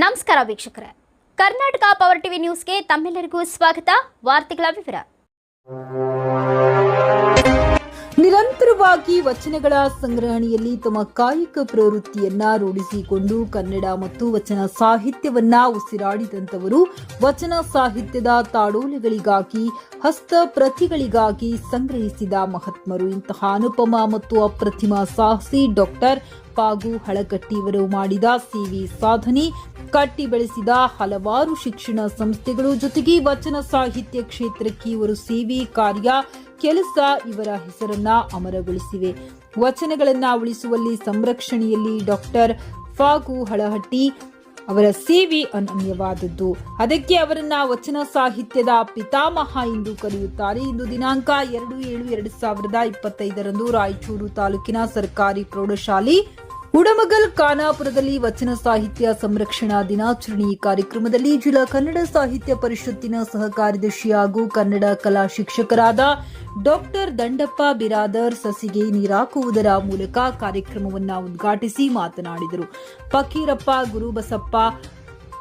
ನಮಸ್ಕಾರ ವೀಕ್ಷಕರೇ. Karnataka power TV ನ್ಯೂಸ್ಗೆ ತಮ್ಮೆಲ್ಲರಿಗೂ ಸ್ವಾಗತ. ವಾರ್ತೆಗಳ ವಿವರ. ನಿರಂತರವಾಗಿ ವಚನಗಳ ಸಂಗ್ರಹಣೆಯಲ್ಲಿ ತಮ್ಮ ಕಾಯಕ ಪ್ರವೃತ್ತಿಯನ್ನ ರೂಢಿಸಿಕೊಂಡು ಕನ್ನಡ ಮತ್ತು ವಚನ ಸಾಹಿತ್ಯವನ್ನ ಉಸಿರಾಡಿದಂತವರು ವಚನ ಸಾಹಿತ್ಯದ ತಾಡೋಲೆಗಳಿಗಾಗಿ, ಹಸ್ತ ಪ್ರತಿಗಳಿಗಾಗಿ ಸಂಗ್ರಹಿಸಿದ ಮಹಾತ್ಮರು. ಇಂತಹ ಅನುಪಮ ಮತ್ತು ಅಪ್ರತಿಮ ಸಾಹಸಿ ಡಾಕ್ಟರ್ ಪಾಗು ಹಳಕಟ್ಟಿ ಇವರು ಮಾಡಿದ ಸಿವಿ ಸಾಧನೆ ಕಟ್ಟಿ ಬೆಳೆಸಿದ ಹಲವಾರು ಶಿಕ್ಷಣ ಸಂಸ್ಥೆಗಳು ಜೊತೆಗೆ ವಚನ ಸಾಹಿತ್ಯ ಕ್ಷೇತ್ರಕ್ಕೆ ಇವರು ಸೇವೆ ಕಾರ್ಯ, ಕೆಲಸ ಇವರ ಹೆಸರನ್ನ ಅಮರಗೊಳಿಸಿವೆ. ವಚನಗಳನ್ನ ಉಳಿಸುವಲ್ಲಿ ಸಂರಕ್ಷಣೆಯಲ್ಲಿ ಡಾಕ್ಟರ್ ಫಾಗು ಹಳಹಟ್ಟಿ ಅವರ ಸೇವೆ ಅನನ್ಯವಾದದ್ದು. ಅದಕ್ಕೆ ಅವರನ್ನ ವಚನ ಸಾಹಿತ್ಯದ ಪಿತಾಮಹ ಎಂದು ಕರೆಯುತ್ತಾರೆ. ಇಂದು ದಿನಾಂಕ ಎರಡು ಏಳು ಎರಡು ಸಾವಿರದ ಇಪ್ಪತ್ತೈದರಂದು ರಾಯಚೂರು ತಾಲೂಕಿನ ಸರ್ಕಾರಿ ಪ್ರೌಢಶಾಲೆ ಉಡಮಗಲ್ ಖಾನಾಪುರದಲ್ಲಿ ವಚನ ಸಾಹಿತ್ಯ ಸಂರಕ್ಷಣಾ ದಿನಾಚರಣೆ ಕಾರ್ಯಕ್ರಮದಲ್ಲಿ ಜಿಲ್ಲಾ ಕನ್ನಡ ಸಾಹಿತ್ಯ ಪರಿಷತ್ತಿನ ಸಹ ಕಾರ್ಯದರ್ಶಿ ಹಾಗೂ ಕನ್ನಡ ಕಲಾ ಶಿಕ್ಷಕರಾದ ಡಾಕ್ಟರ್ ದಂಡಪ್ಪ ಬಿರಾದರ್ ಸಸಿಗೆ ನೀರಾಕುವುದರ ಮೂಲಕ ಕಾರ್ಯಕ್ರಮವನ್ನು ಉದ್ಘಾಟಿಸಿ ಮಾತನಾಡಿದರು. ಫಕೀರಪ್ಪ ಗುರುಬಸಪ್ಪ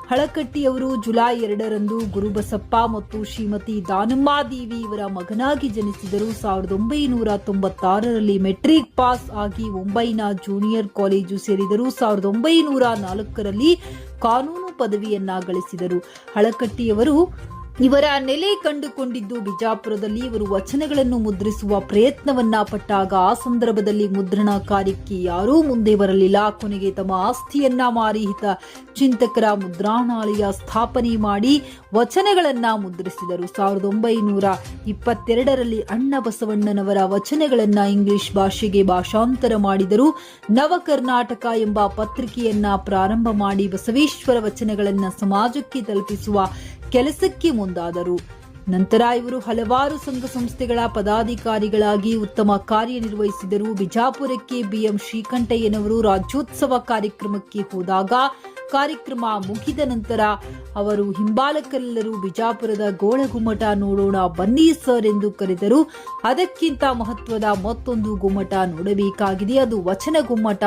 ಹಳಕಟ್ಟಿಯವರು ಜುಲೈ ಎರಡರಂದು ಗುರುಬಸಪ್ಪ ಮತ್ತು ಶ್ರೀಮತಿ ದಾನಮ್ಮಾದೇವಿ ಇವರ ಮಗನಾಗಿ ಜನಿಸಿದರು. ಸಾವಿರದ ಒಂಬೈನೂರ ತೊಂಬತ್ತಾರರಲ್ಲಿ ಮೆಟ್ರಿಕ್ ಪಾಸ್ ಆಗಿ ಮುಂಬೈನ ಜೂನಿಯರ್ ಕಾಲೇಜು ಸೇರಿದರು. ಸಾವಿರದ ಒಂಬೈನೂರ ನಾಲ್ಕರಲ್ಲಿ ಕಾನೂನು ಪದವಿಯನ್ನ ಗಳಿಸಿದರು. ಹಳಕಟ್ಟಿಯವರು ಇವರ ನೆಲೆ ಕಂಡುಕೊಂಡಿದ್ದು ಬಿಜಾಪುರದಲ್ಲಿ ಇವರು ವಚನಗಳನ್ನು ಮುದ್ರಿಸುವ ಪ್ರಯತ್ನವನ್ನ ಪಟ್ಟಾಗ ಆ ಸಂದರ್ಭದಲ್ಲಿ ಮುದ್ರಣ ಕಾರ್ಯಕ್ಕೆ ಯಾರೂ ಮುಂದೆ ಬರಲಿಲ್ಲ. ಕೊನೆಗೆ ತಮ್ಮ ಆಸ್ತಿಯನ್ನ ಮಾರಿಹಿತ ಚಿಂತಕರ ಮುದ್ರಣಾಲಯ ಸ್ಥಾಪನೆ ಮಾಡಿ ವಚನಗಳನ್ನ ಮುದ್ರಿಸಿದರು. ಸಾವಿರದ ಒಂಬೈನೂರ ಇಪ್ಪತ್ತೆರಡರಲ್ಲಿ ಅಣ್ಣ ಬಸವಣ್ಣನವರ ವಚನಗಳನ್ನ ಇಂಗ್ಲಿಷ್ ಭಾಷೆಗೆ ಭಾಷಾಂತರ ಮಾಡಿದರು. ನವ ಕರ್ನಾಟಕ ಎಂಬ ಪತ್ರಿಕೆಯನ್ನ ಪ್ರಾರಂಭ ಮಾಡಿ ಬಸವೇಶ್ವರ ವಚನಗಳನ್ನ ಸಮಾಜಕ್ಕೆ ತಲುಪಿಸುವ ಕೆಲಸಕ್ಕೆ ಮುಂದಾದರು. ನಂತರ ಇವರು ಹಲವಾರು ಸಂಘ ಸಂಸ್ಥೆಗಳ ಪದಾಧಿಕಾರಿಗಳಾಗಿ ಉತ್ತಮ ಕಾರ್ಯನಿರ್ವಹಿಸಿದರು. ಬಿಜಾಪುರಕ್ಕೆ ಬಿಎಂ ಶ್ರೀಕಂಠಯ್ಯನವರು ರಾಜ್ಯೋತ್ಸವ ಕಾರ್ಯಕ್ರಮಕ್ಕೆ ಹೋದಾಗ ಕಾರ್ಯಕ್ರಮ ಮುಗಿದ ನಂತರ ಅವರು ಹಿಂಬಾಲಕರೆಲ್ಲರೂ ಬಿಜಾಪುರದ ಗೋಳಗುಮ್ಮಟ ನೋಡೋಣ ಬನ್ನಿ ಸರ್ ಎಂದು ಕರೆದರು. ಅದಕ್ಕಿಂತ ಮಹತ್ವದ ಮತ್ತೊಂದು ಗುಮ್ಮಟ ನೋಡಬೇಕಾಗಿದೆ. ಅದು ವಚನ ಗುಮ್ಮಟ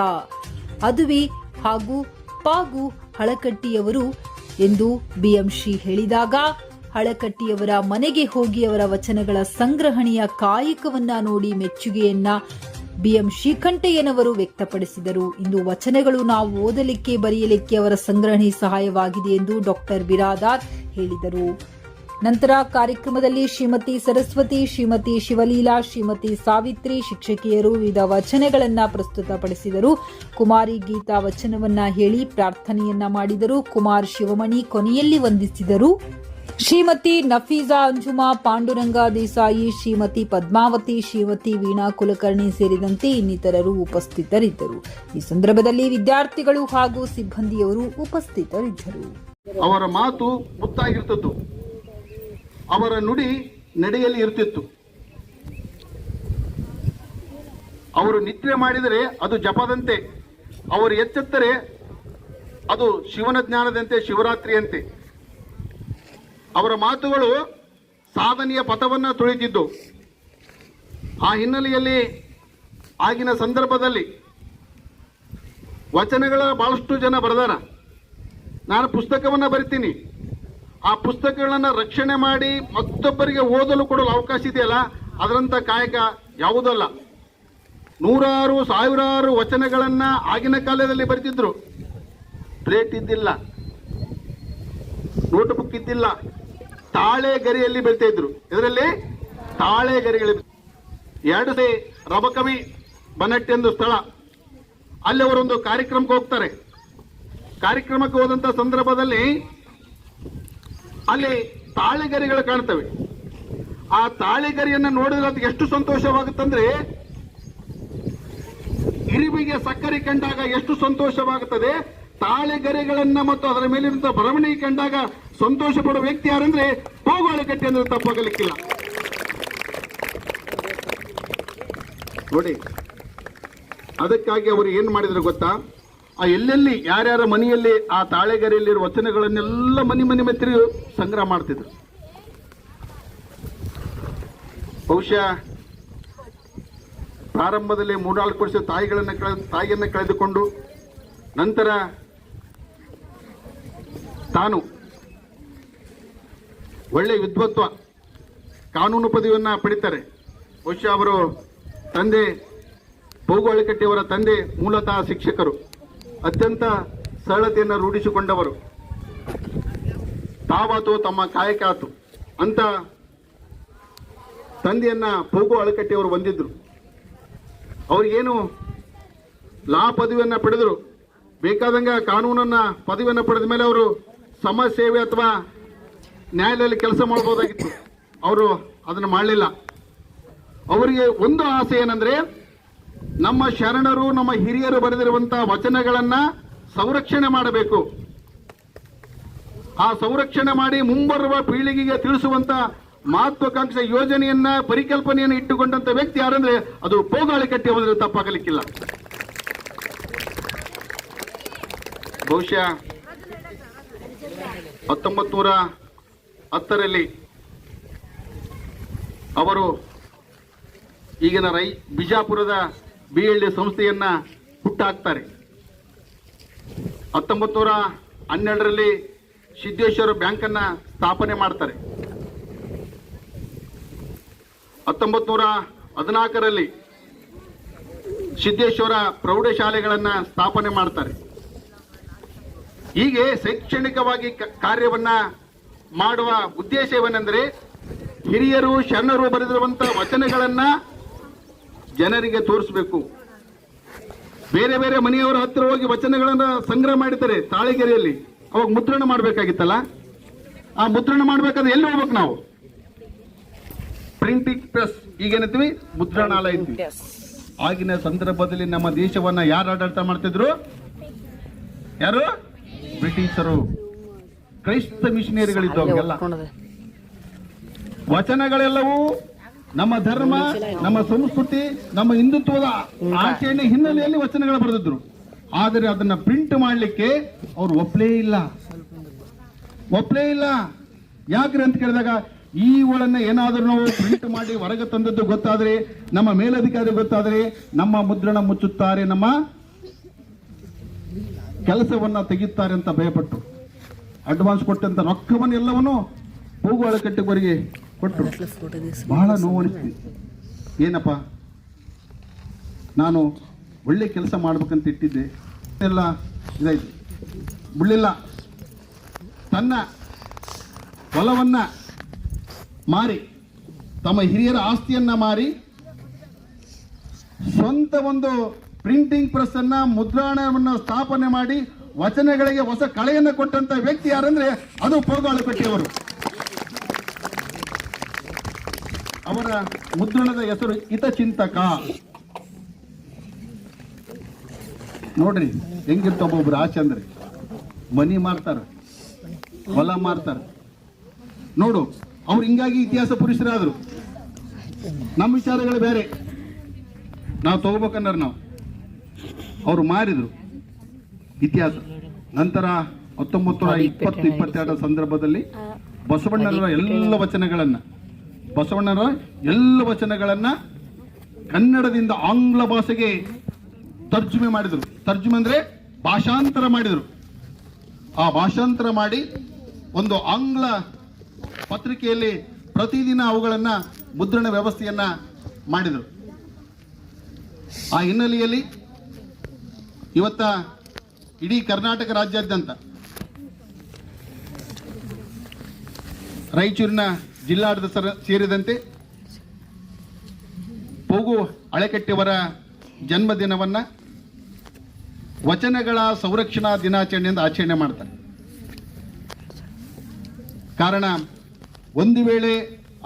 ಅದುವೇ ಹಾಗೂ ಪಾಗು ಹಳಕಟ್ಟಿಯವರು ಎಂದು ಬಿಎಂಶಿ ಹೇಳಿದಾಗ, ಹಳಕಟ್ಟಿಯವರ ಮನೆಗೆ ಹೋಗಿ ಅವರ ವಚನಗಳ ಸಂಗ್ರಹಣೆಯ ಕಾಯಕವನ್ನ ನೋಡಿ ಮೆಚ್ಚುಗೆಯನ್ನ ಬಿಎಂ ಶ್ರೀಕಂಠಯ್ಯನವರು ವ್ಯಕ್ತಪಡಿಸಿದರು. ಇಂದು ವಚನಗಳು ನಾವು ಓದಲಿಕ್ಕೆ, ಬರೆಯಲಿಕ್ಕೆ ಅವರ ಸಂಗ್ರಹಣೆ ಸಹಾಯವಾಗಿದೆ ಎಂದು ಡಾಕ್ಟರ್ ಬಿರಾದಾರ್ ಹೇಳಿದರು. ನಂತರ ಕಾರ್ಯಕ್ರಮದಲ್ಲಿ ಶ್ರೀಮತಿ ಸರಸ್ವತಿ, ಶ್ರೀಮತಿ ಶಿವಲೀಲಾ, ಶ್ರೀಮತಿ ಸಾವಿತ್ರಿ ಶಿಕ್ಷಕಿಯರು ವಿವಿಧ ವಚನಗಳನ್ನು ಪ್ರಸ್ತುತಪಡಿಸಿದರು. ಕುಮಾರಿ ಗೀತಾ ವಚನವನ್ನ ಹೇಳಿ ಪ್ರಾರ್ಥನೆಯನ್ನ ಮಾಡಿದರು. ಕುಮಾರ್ ಶಿವಮಣಿ ಕೊನೆಯಲ್ಲಿ ವಂದಿಸಿದರು. ಶ್ರೀಮತಿ ನಫೀಜಾ ಅಂಜುಮಾ, ಪಾಂಡುರಂಗ ದೇಸಾಯಿ, ಶ್ರೀಮತಿ ಪದ್ಮಾವತಿ, ಶ್ರೀಮತಿ ವೀಣಾ ಕುಲಕರ್ಣಿ ಸೇರಿದಂತೆ ಇನ್ನಿತರರು ಉಪಸ್ಥಿತರಿದ್ದರು. ಈ ಸಂದರ್ಭದಲ್ಲಿ ವಿದ್ಯಾರ್ಥಿಗಳು ಹಾಗೂ ಸಿಬ್ಬಂದಿಯವರು ಉಪಸ್ಥಿತರಿದ್ದರು. ಅವರ ಮಾತು ಮುತ್ತಾಗಿರ್ತದ್ದು. ಅವರ ನುಡಿ ನಡೆಯಲ್ಲಿ ಇರ್ತಿತ್ತು ಅವರು ನಿದ್ರೆ ಮಾಡಿದರೆ ಅದು ಜಪದಂತೆ, ಅವರು ಎಚ್ಚೆತ್ತರೆ ಅದು ಶಿವನ ಜ್ಞಾನದಂತೆ, ಶಿವರಾತ್ರಿಯಂತೆ. ಅವರ ಮಾತುಗಳು ಸಾಧನೆಯ ಪಥವನ್ನ ತುಳಿತಿದ್ದು ಆ ಹಿನ್ನೆಲೆಯಲ್ಲಿ ಆಗಿನ ಸಂದರ್ಭದಲ್ಲಿ ವಚನಗಳ ಬಹಳಷ್ಟು ಜನ ಬರೆದಾರ. ನಾನು ಪುಸ್ತಕವನ್ನು ಬರಿತೀನಿ. ಆ ಪುಸ್ತಕಗಳನ್ನ ರಕ್ಷಣೆ ಮಾಡಿ ಮತ್ತೊಬ್ಬರಿಗೆ ಓದಲು ಕೊಡಲು ಅವಕಾಶ ಇದೆಯಲ್ಲ, ಅದರಂತ ಕಾಯಕ ಯಾವುದಲ್ಲ. ನೂರಾರು, ಸಾವಿರಾರು ವಚನಗಳನ್ನ ಆಗಿನ ಕಾಲದಲ್ಲಿ ಬರೆದಿದ್ರು. ಪ್ಲೇಟ್ ಇದ್ದಿಲ್ಲ. ನೋಟ್ ಬುಕ್ ಇದ್ದಿಲ್ಲ. ತಾಳೆ ಗರಿಯಲ್ಲಿ ಬರಿತಾ ಇದ್ರು. ಇದರಲ್ಲಿ ತಾಳೆ ಗರಿಗಳಲ್ಲಿ ಎರಡು ಸೇ ರಬಕವಿ ಬನಟ್ಟಿ ಎಂದು ಸ್ಥಳ. ಅಲ್ಲಿ ಅವರೊಂದು ಕಾರ್ಯಕ್ರಮಕ್ಕೆ ಹೋಗ್ತಾರೆ. ಕಾರ್ಯಕ್ರಮಕ್ಕೆ ಹೋದಂತ ಸಂದರ್ಭದಲ್ಲಿ ಅಲ್ಲಿ ತಾಳೆಗರಿಗಳು ಕಾಣ್ತವೆ. ಆ ತಾಳೆಗರಿಯನ್ನ ನೋಡಿದ್ರೆ ಅದಕ್ಕೆ ಎಷ್ಟು ಸಂತೋಷವಾಗುತ್ತಂದ್ರೆ, ಇರಿವಿಗೆ ಸಕ್ಕರೆ ಕಂಡಾಗ ಎಷ್ಟು ಸಂತೋಷವಾಗುತ್ತದೆ, ತಾಳೆಗರಿಗಳನ್ನ ಮತ್ತು ಅದರ ಮೇಲಿರುವಂತಹ ಬರವಣಿಗೆ ಕಂಡಾಗ ಸಂತೋಷ ಪಡುವ ವ್ಯಕ್ತಿ ಯಾರಂದ್ರೆ ಹೋಗೋಳಕಟ್ಟಿ ಅಂದ್ರೆ ತಪ್ಪಾಗಲಿಕ್ಕಿಲ್ಲ. ನೋಡಿ, ಅದಕ್ಕಾಗಿ ಅವರು ಏನ್ ಮಾಡಿದ್ರು ಗೊತ್ತಾ? ಆ ಎಲ್ಲೆಲ್ಲಿ ಯಾರ್ಯಾರ ಮನೆಯಲ್ಲಿ ಆ ತಾಳೆಗರಿಯಲ್ಲಿರುವ ವಚನಗಳನ್ನೆಲ್ಲ ಮನೆ ಮನೆ ಮೆತ್ತರಿ ಸಂಗ್ರಹ ಮಾಡ್ತಿದ್ರು. ಬಹುಶಃ ಪ್ರಾರಂಭದಲ್ಲಿ ಮೂರ್ನಾಲ್ಕು ವರ್ಷ ತಾಯಿಗಳನ್ನು ಕಳೆ, ತಾಯಿಯನ್ನು ಕಳೆದುಕೊಂಡು ನಂತರ ತಾನು ಒಳ್ಳೆ ವಿದ್ವತ್ವ ಕಾನೂನು ಪದವಿಯನ್ನು ಪಡಿತಾರೆ. ಬಹುಶಃ ಅವರು ತಂದೆ ಭೌಗೋಳಿಕಟ್ಟಿಯವರ ತಂದೆ ಮೂಲತಃ ಶಿಕ್ಷಕರು. ಅತ್ಯಂತ ಸರಳತೆಯನ್ನು ರೂಢಿಸಿಕೊಂಡವರು. ತಾವಾತು ತಮ್ಮ ಕಾಯಕ ಆತು ಅಂತ ತಂದೆಯನ್ನ ಪೋಗು ಅಳಕಟ್ಟಿಯವರು ಬಂದಿದ್ರು. ಅವ್ರಿಗೇನು ಲಾ ಪದವಿಯನ್ನ ಪಡೆದರು. ಬೇಕಾದಂಗ ಕಾನೂನನ್ನ ಪದವಿಯನ್ನು ಪಡೆದ ಮೇಲೆ ಅವರು ಸಮಾಜ ಸೇವೆ ಅಥವಾ ನ್ಯಾಯಾಲಯದಲ್ಲಿ ಕೆಲಸ ಮಾಡ್ಬೋದಾಗಿತ್ತು. ಅವರು ಅದನ್ನು ಮಾಡಲಿಲ್ಲ. ಅವರಿಗೆ ಒಂದು ಆಸೆ ಏನಂದ್ರೆ ನಮ್ಮ ಶರಣರು, ನಮ್ಮ ಹಿರಿಯರು ಬರೆದಿರುವಂತಹ ವಚನಗಳನ್ನ ಸಂರಕ್ಷಣೆ ಮಾಡಬೇಕು. ಆ ಸಂರಕ್ಷಣೆ ಮಾಡಿ ಮುಂಬರುವ ಪೀಳಿಗೆಗೆ ತಿಳಿಸುವಂತ ಮಹತ್ವಾಕಾಂಕ್ಷೆ ಯೋಜನೆಯನ್ನ, ಪರಿಕಲ್ಪನೆಯನ್ನು ಇಟ್ಟುಕೊಂಡಂತ ವ್ಯಕ್ತಿ ಯಾರಂದ್ರೆ ಅದು ಪೋಗಾಳಿ ಕಟ್ಟಿ ಹೋದ್ರೆ ತಪ್ಪಾಗಲಿಕ್ಕಿಲ್ಲ. ಬಹುಶಃ ಹತ್ತೊಂಬತ್ ನೂರ ಹತ್ತರಲ್ಲಿ ಅವರು ಈಗಿನ ರೈ ಬಿಜಾಪುರದ ಬಿ ಎಲ್ ಡಿ ಸಂಸ್ಥೆಯನ್ನ ಹುಟ್ಟಾಕ್ತಾರೆ. ಹತ್ತೊಂಬತ್ತು ನೂರ ಹನ್ನೆರಡರಲ್ಲಿ ಸಿದ್ದೇಶ್ವರ ಬ್ಯಾಂಕ್ ಅನ್ನ ಸ್ಥಾಪನೆ ಮಾಡ್ತಾರೆ. ಹತ್ತೊಂಬತ್ತು ನೂರ ಹದಿನಾಲ್ಕರಲ್ಲಿ ಸಿದ್ದೇಶ್ವರ ಪ್ರೌಢಶಾಲೆಗಳನ್ನ ಸ್ಥಾಪನೆ ಮಾಡ್ತಾರೆ. ಹೀಗೆ ಶೈಕ್ಷಣಿಕವಾಗಿ ಕಾರ್ಯವನ್ನ ಮಾಡುವ ಉದ್ದೇಶವೇನೆಂದರೆ ಹಿರಿಯರು, ಶರಣರು ಬರೆದಿರುವಂತಹ ವಚನಗಳನ್ನ ಜನರಿಗೆ ತೋರಿಸಬೇಕು. ಬೇರೆ ಬೇರೆ ಮನೆಯವರ ಹತ್ತಿರ ಹೋಗಿ ವಚನಗಳನ್ನ ಸಂಗ್ರಹ ಮಾಡಿದ್ದಾರೆ ತಾಳಿಗೆರೆಯಲ್ಲಿ. ಅವಾಗ ಮುದ್ರಣ ಮಾಡಬೇಕಾಗಿತ್ತಲ್ಲ? ಆ ಮುದ್ರಣ ಮಾಡಬೇಕಾದ್ರೆ ಎಲ್ಲಿ ಹೋಗ್ಬೇಕು ನಾವು? ಪ್ರಿಂಟಿಂಗ್ ಪ್ರೆಸ್ ಈಗ ಏನಂತೀವಿ? ಮುದ್ರಣಾಲಯ ಆಗಿನ ಸಂದರ್ಭದಲ್ಲಿ ನಮ್ಮ ದೇಶವನ್ನ ಯಾರು ಆಡಳಿತ ಮಾಡ್ತಿದ್ರು? ಯಾರು? ಬ್ರಿಟಿಷರು. ಕ್ರೈಸ್ತ ಮಿಷನರಿಗಳಿದ್ದವೆಲ್ಲ ವಚನಗಳೆಲ್ಲವೂ ನಮ್ಮ ಧರ್ಮ ನಮ್ಮ ಸಂಸ್ಕೃತಿ ನಮ್ಮ ಹಿಂದುತ್ವದ ಆಚರಣೆ ಹಿನ್ನೆಲೆಯಲ್ಲಿ ವಚನಗಳು ಬರೆದಿದ್ರು. ಆದರೆ ಅದನ್ನ ಪ್ರಿಂಟ್ ಮಾಡಲಿಕ್ಕೆ ಅವ್ರು ಒಪ್ಲೇ ಇಲ್ಲ. ಒಪ್ಲೇ ಇಲ್ಲ. ಯಾಕ್ರಿ ಅಂತ ಕೇಳಿದಾಗ ಈ ಒಳನ್ನ ಏನಾದ್ರೂ ನಾವು ಪ್ರಿಂಟ್ ಮಾಡಿ ಹೊರಗೆ ತಂದದ್ದು ಗೊತ್ತಾದ್ರೆ ನಮ್ಮ ಮೇಲಧಿಕಾರಿ ಗೊತ್ತಾದ್ರೆ ನಮ್ಮ ಮುದ್ರಣ ಮುಚ್ಚುತ್ತಾರೆ ನಮ್ಮ ಕೆಲಸವನ್ನ ತೆಗೆಯುತ್ತಾರೆ ಅಂತ ಭಯಪಟ್ಟು. ಅಡ್ವಾನ್ಸ್ ಕೊಟ್ಟಂತ ರೊಕ್ಕವನ್ನು ಎಲ್ಲವನ್ನು ಹೋಗುವ ಅಳಕಟ್ಟೆವರೆಗೆ ಕೊಟ್ಟರು ಬಹಳ ನೋವನಿಸ್ತು ಏನಪ್ಪ? ನಾನು ಒಳ್ಳೆ ಕೆಲಸ ಮಾಡ್ಬೇಕಂತ ಇಟ್ಟಿದ್ದೆ. ಎಲ್ಲ ಇದಾಯ್ತು. ಬಿಡಲಿಲ್ಲ ತನ್ನ ಹೊಲವನ್ನ ಮಾರಿ ತಮ್ಮ ಹಿರಿಯರ ಆಸ್ತಿಯನ್ನ ಮಾರಿ ಸ್ವಂತ ಒಂದು ಪ್ರಿಂಟಿಂಗ್ ಪ್ರೆಸ್ ಅನ್ನ ಮುದ್ರಣವನ್ನು ಸ್ಥಾಪನೆ ಮಾಡಿ ವಚನಗಳಿಗೆ ಹೊಸ ಕಳೆಯನ್ನು ಕೊಟ್ಟಂತ ವ್ಯಕ್ತಿ ಯಾರಂದ್ರೆ ಅದು ಪೋಗಾಳಪಟ್ಟಿಯವರು ಅವರ ಮುದ್ರಣದ ಹೆಸರು ಹಿತಚಿಂತಕ. ನೋಡ್ರಿ ಹೆಂಗಿರ್ತ ಒಬ್ಬೊಬ್ರು ಆಸೆ ಅಂದ್ರೆ. ಮನಿ ಮಾರ್ತಾರ ಹೊಲ ಮಾರ್ತಾರ. ನೋಡು ಅವ್ರು ಹಿಂಗಾಗಿ ಇತಿಹಾಸ ಪುರುಷರಾದ್ರು. ನಮ್ಮ ವಿಚಾರಗಳು ಬೇರೆ. ನಾವು ತಗೋಬೇಕನ್ನಾರ ನಾವು. ಅವರು ಮಾರಿದ್ರು ಇತಿಹಾಸ. ನಂತರ ಹತ್ತೊಂಬತ್ತು ನೂರ ಇಪ್ಪತ್ತು ಇಪ್ಪತ್ತೆರಡರ ಸಂದರ್ಭದಲ್ಲಿ ಬಸವಣ್ಣನವರ ಎಲ್ಲ ವಚನಗಳನ್ನ ಬಸವಣ್ಣನವರ ಎಲ್ಲ ವಚನಗಳನ್ನು ಕನ್ನಡದಿಂದ ಆಂಗ್ಲ ಭಾಷೆಗೆ ತರ್ಜುಮೆ ಮಾಡಿದರು. ತರ್ಜುಮೆ ಅಂದರೆ ಭಾಷಾಂತರ ಮಾಡಿದರು. ಆ ಭಾಷಾಂತರ ಮಾಡಿ ಒಂದು ಆಂಗ್ಲ ಪತ್ರಿಕೆಯಲ್ಲಿ ಪ್ರತಿದಿನ ಅವುಗಳನ್ನು ಮುದ್ರಣ ವ್ಯವಸ್ಥೆಯನ್ನ ಮಾಡಿದರು. ಆ ಹಿನ್ನೆಲೆಯಲ್ಲಿ ಇವತ್ತ ಇಡೀ ಕರ್ನಾಟಕ ರಾಜ್ಯಾದ್ಯಂತ ರಾಯಚೂರಿನ ಜಿಲ್ಲಾಡಳಿತ ಸರ ಸೇರಿದಂತೆ ಪೋಗು ಅಳೆಕಟ್ಟೆಯವರ ಜನ್ಮದಿನವನ್ನ ವಚನಗಳ ಸಂರಕ್ಷಣಾ ದಿನಾಚರಣೆಯಿಂದ ಆಚರಣೆ ಮಾಡ್ತಾರೆ. ಕಾರಣ, ಒಂದು ವೇಳೆ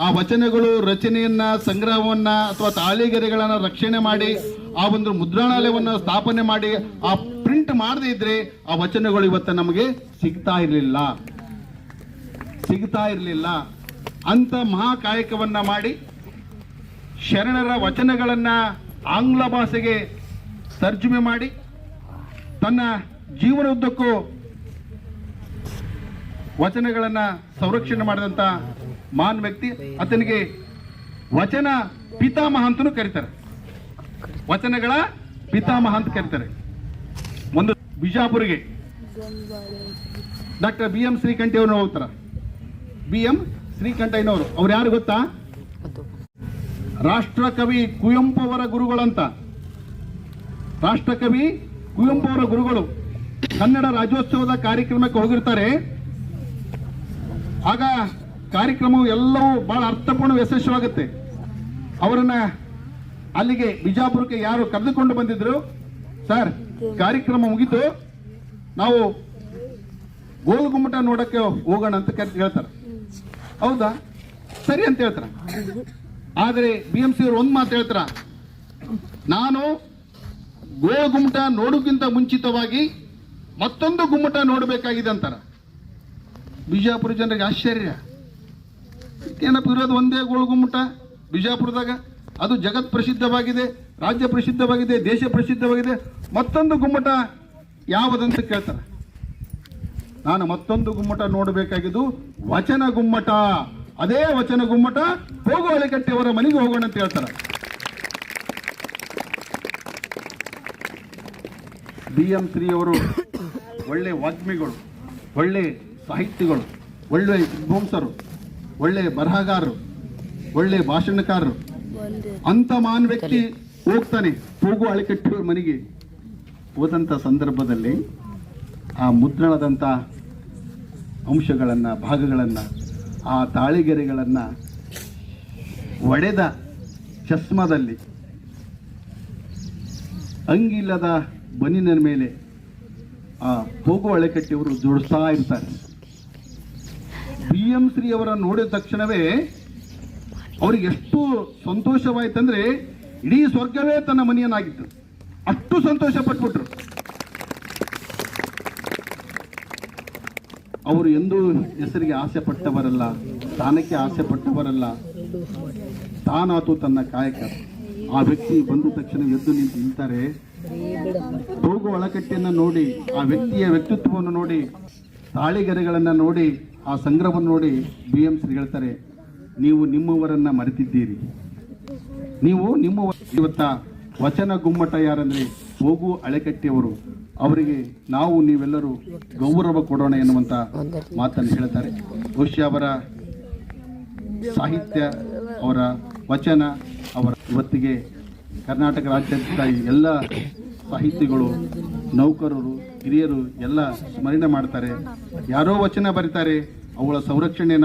ಆ ವಚನಗಳು ರಚನೆಯನ್ನ, ಸಂಗ್ರಹವನ್ನ ಅಥವಾ ತಾಳಿಗೆರೆಗಳನ್ನ ರಕ್ಷಣೆ ಮಾಡಿ, ಆ ಒಂದು ಮುದ್ರಣಾಲಯವನ್ನ ಸ್ಥಾಪನೆ ಮಾಡಿ, ಆ ಪ್ರಿಂಟ್ ಮಾಡದೇ ಇದ್ರೆ ಆ ವಚನಗಳು ಇವತ್ತು ನಮಗೆ ಸಿಗ್ತಾ ಇರಲಿಲ್ಲ. ಸಿಗ್ತಾ ಇರಲಿಲ್ಲ. ಅಂತ ಮಹಾಕಾಯಕವನ್ನ ಮಾಡಿ ಶರಣರ ವಚನಗಳನ್ನ ಆಂಗ್ಲ ಭಾಷೆಗೆ ತರ್ಜುಮೆ ಮಾಡಿ ತನ್ನ ಜೀವನದುದ್ದಕ್ಕೂ ವಚನಗಳನ್ನ ಸಂರಕ್ಷಣೆ ಮಾಡಿದಂತ ಮಹಾನ್ ವ್ಯಕ್ತಿ. ಆತನಿಗೆ ವಚನ ಪಿತಾಮಹ ಅಂತಲೂ ಕರೀತಾರೆ. ವಚನಗಳ ಪಿತಾಮಹ ಅಂತ ಕರೀತಾರೆ. ಒಂದು ಬಿಜಾಪುರಿಗೆ. ಡಾಕ್ಟರ್ ಬಿ ಎಂ ಶ್ರೀಕಂಠಯ್ಯವ್ರನ್ನ ಹೋಗ್ತಾರ ಬಿ ಎಂ ಶ್ರೀಕಂಠಯ್ಯನವರು, ಅವ್ರು ಯಾರು ಗೊತ್ತಾ? ರಾಷ್ಟ್ರಕವಿ ಕುವೆಂಪು ಅವರ ಗುರುಗಳಂತ. ರಾಷ್ಟ್ರಕವಿ ಕುವೆಂಪು ಅವರ ಗುರುಗಳು ಕನ್ನಡ ರಾಜ್ಯೋತ್ಸವದ ಕಾರ್ಯಕ್ರಮಕ್ಕೆ ಹೋಗಿರ್ತಾರೆ. ಆಗ ಕಾರ್ಯಕ್ರಮವು ಎಲ್ಲವೂ ಬಹಳ ಅರ್ಥಪೂರ್ಣ ಯಶಸ್ವಿಯಾಗುತ್ತೆ. ಅವರನ್ನ ಅಲ್ಲಿಗೆ ಬಿಜಾಪುರಕ್ಕೆ ಯಾರು ಕರೆದುಕೊಂಡು ಬಂದಿದ್ರು? ಸರ್, ಕಾರ್ಯಕ್ರಮ ಮುಗಿತು. ನಾವು ಗೋಲ್ಗುಮ್ಮಟ ನೋಡಕ್ಕೆ ಹೋಗೋಣ ಅಂತ ಹೇಳ್ತಾರೆ ಹೌದಾ? ಸರಿ ಅಂತ ಹೇಳ್ತಾರ? ಆದರೆ ಬಿ ಎಂ ಸಿ ಅವರು ಒಂದು ಮಾತು ಹೇಳ್ತಾರ? ನಾನು ಗೋ ಗುಮ್ಮಟ ನೋಡೋಕ್ಕಿಂತ ಮುಂಚಿತವಾಗಿ ಮತ್ತೊಂದು ಗುಮ್ಮಟ ನೋಡಬೇಕಾಗಿದೆ ಅಂತಾರ. ಬಿಜಾಪುರ ಜನರಿಗೆ ಆಶ್ಚರ್ಯ. ಏನಪ್ಪ ಇರೋದು ಒಂದೇ ಗೋಳು ಗುಮ್ಮಟ? ಬಿಜಾಪುರದಾಗ ಅದು ಜಗತ್ ಪ್ರಸಿದ್ಧವಾಗಿದೆ, ರಾಜ್ಯ ಪ್ರಸಿದ್ಧವಾಗಿದೆ, ದೇಶ ಪ್ರಸಿದ್ಧವಾಗಿದೆ. ಮತ್ತೊಂದು ಗುಮ್ಮಟ ಯಾವುದಂತ ಕೇಳ್ತಾರೆ. ನಾನು ಮತ್ತೊಂದು ಗುಮ್ಮಟ ನೋಡಬೇಕಾಗಿದ್ದು ವಚನ ಗುಮ್ಮಟ. ಅದೇ ವಚನ ಗುಮ್ಮಟ ಹೋಗು ಅಲೆಕಟ್ಟೆಯವರ ಮನೆಗೆ ಹೋಗೋಣ ಅಂತ ಹೇಳ್ತಾರೆ. ಬಿ ಎಂ ಶ್ರೀ ಅವರು ಒಳ್ಳೆ ವಾಗ್ಮಿಗಳು, ಒಳ್ಳೆ ಸಾಹಿತಿಗಳು ಒಳ್ಳೆ ವಿದ್ವಾಂಸರು, ಒಳ್ಳೆ ಬರಹಗಾರರು, ಒಳ್ಳೆ ಭಾಷಣಕಾರರು. ಅಂತ ಮಾನ್ ವ್ಯಕ್ತಿ ಹೋಗ್ತಾನೆ, ಹೋಗು ಅಳೆಕಟ್ಟೆಯವರ ಮನೆಗೆ. ಹೋದಂಥ ಸಂದರ್ಭದಲ್ಲಿ ಆ ಮುದ್ರಣದಂಥ ಅಂಶಗಳನ್ನು, ಭಾಗಗಳನ್ನು, ಆ ತಾಳಿಗೆರೆಗಳನ್ನು ಒಡೆದ ಚಸ್ಮದಲ್ಲಿ, ಅಂಗಿಲ್ಲದ ಬನಿನ ಮೇಲೆ ಆ ಹೋಗು ಅಳೆಕಟ್ಟಿಯವರು ಜೋಡಿಸ್ತಾ ಇರ್ತಾರೆ. ಬಿ ಎಂ ಶ್ರೀ ಅವರ ನೋಡಿದ ತಕ್ಷಣವೇ ಅವ್ರಿಗೆ ಎಷ್ಟು ಸಂತೋಷವಾಯ್ತಂದ್ರೆ ಇಡೀ ಸ್ವರ್ಗವೇ ತನ್ನ ಮನೆಯನ್ನಾಗಿತ್ತು. ಅಷ್ಟು ಸಂತೋಷ ಪಟ್ಬಿಟ್ರು ಅವರು ಎಂದೂ ಹೆಸರಿಗೆ ಆಸೆ ಪಟ್ಟವರಲ್ಲ ಸ್ಥಾನಕ್ಕೆ ಆಸೆ ಪಟ್ಟವರಲ್ಲ ತಾನಾತು ತನ್ನ ಕಾಯಕ. ಆ ವ್ಯಕ್ತಿ ಬಂದ ತಕ್ಷಣ ಎದ್ದು ನಿಂತು ನಿಂತಾರೆ. ತೂಗು ಒಳಕಟ್ಟೆಯನ್ನು ನೋಡಿ, ಆ ವ್ಯಕ್ತಿಯ ವ್ಯಕ್ತಿತ್ವವನ್ನು ನೋಡಿ, ತಾಳಿಗೆರೆಗಳನ್ನು ನೋಡಿ, ಆ ಸಂಗ್ರಹವನ್ನು ನೋಡಿ ಬಿ ಎಂ ಶ್ರೀ ಹೇಳ್ತಾರೆ, ನೀವು ನಿಮ್ಮವರನ್ನ ಮರೆತಿದ್ದೀರಿ. ನೀವು ನಿಮ್ಮ ಇವತ್ತ ವಚನ ಗುಮ್ಮಟ ಯಾರಂದ್ರೆ ಹೋಗು ಅಳೆಕಟ್ಟಿಯವರು. ಅವರಿಗೆ ನಾವು ನೀವೆಲ್ಲರೂ ಗೌರವ ಕೊಡೋಣ ಎನ್ನುವಂತ ಮಾತನ್ನು ಹೇಳ್ತಾರೆ. ಬಹುಶಃ ಅವರ ಸಾಹಿತ್ಯ ಅವರ ವಚನ ಅವರ ಇವತ್ತಿಗೆ ಕರ್ನಾಟಕ ರಾಜ್ಯಾದ್ಯಂತ ಎಲ್ಲ ಸಾಹಿತಿಗಳು ನೌಕರರು ಹಿರಿಯರು ಎಲ್ಲ ಸ್ಮರಣೆ ಮಾಡ್ತಾರೆ. ಯಾರೋ ವಚನ ಬರೀತಾರೆ ಅವುಗಳ ಸಂರಕ್ಷಣೆನ